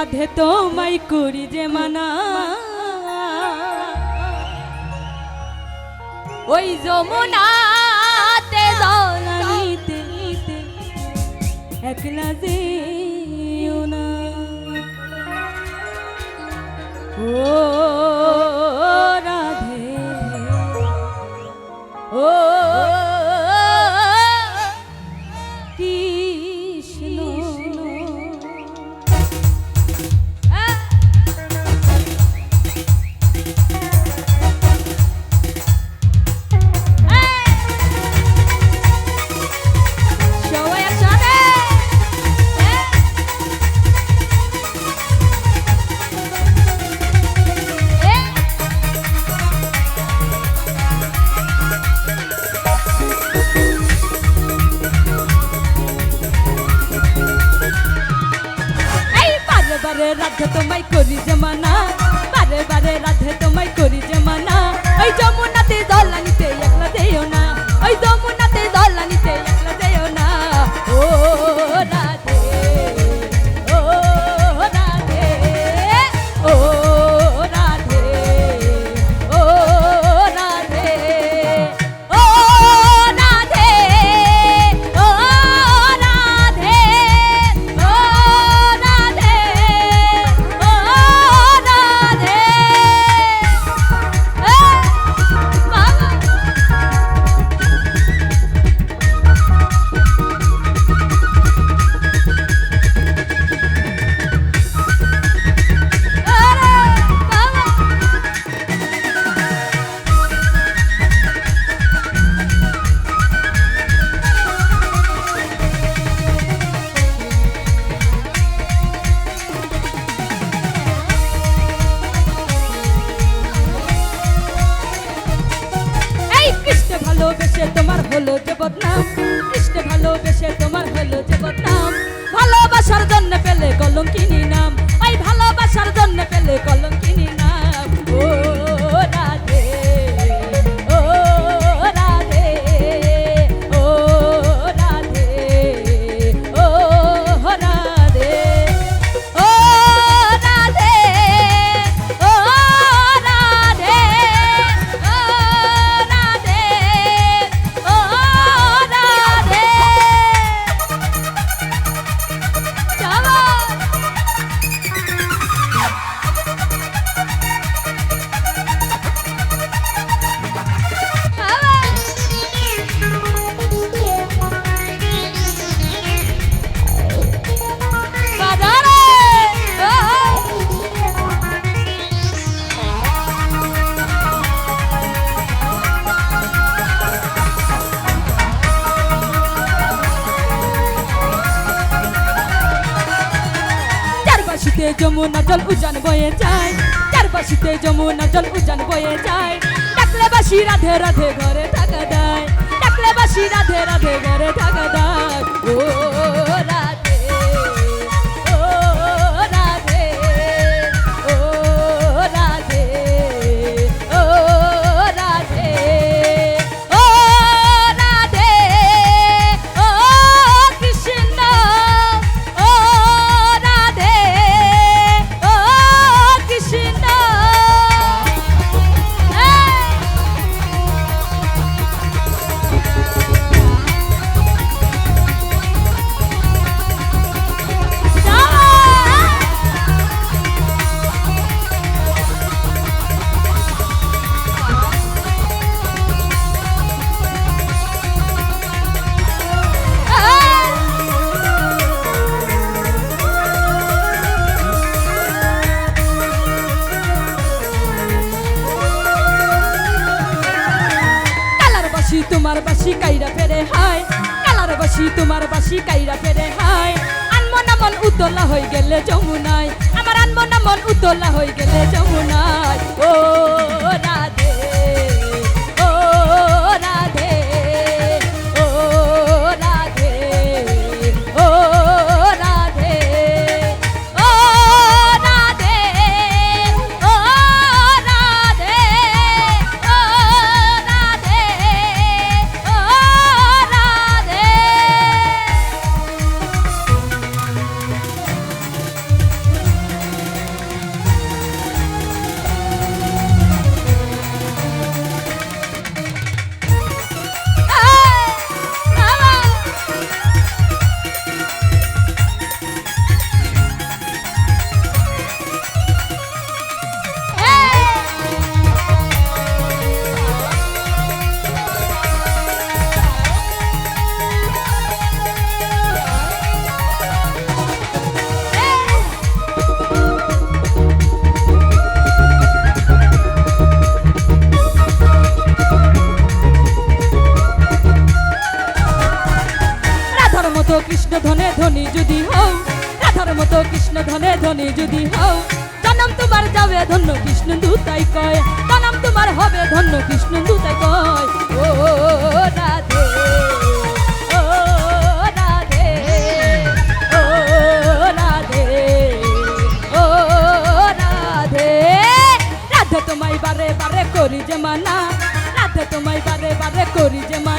রাধে তোমায় করি যে মানা। ওই যমুনাতে জলানিতে একলা যেও Кто-то হলো যে বদনাম। ভালোবাসার জন্য পেলে কলঙ্কিনী নাম। ওই ভালোবাসার জন্য পেলে কলঙ্কিনী নাম। ও। চারপাশিতে যমুনা জল উজান বয়ে যায়। চারপাশিতে যমুনা জল উজান বয়ে যায়। ডাকলে বাসি রাধে রাধে ঘরে থাকা দেয়। ডাকলে বাসি রাধে রাধে ঘরে থাকা দেয়। ও বাসি, তোমার বাসি কাইরা ফেরে হাই কালার বাসি, তোমার বাসি কাইরা ফেরে হাই আনমন মন উতলা হয়ে গেলে যমুনায়। আমার আনমন মন উতলা হয়ে গেলে যমুনায়। ও রাধে মতো কৃষ্ণ ধনে ধনি যদি হও, রাধার মতো কৃষ্ণ ধনে ধনি যদি হও, জানাম তোমার যাবে ধন্য কৃষ্ণ দুতাই কয়, জানাম তোমার হবে ধন্য কৃষ্ণ দুতাই কয়। ও রাধে ও রাধে ও, রাধে। রাধে তোমায় বারে বারে করি যে মানা, রাধে তোমায় বারে বারে করি যে মানা।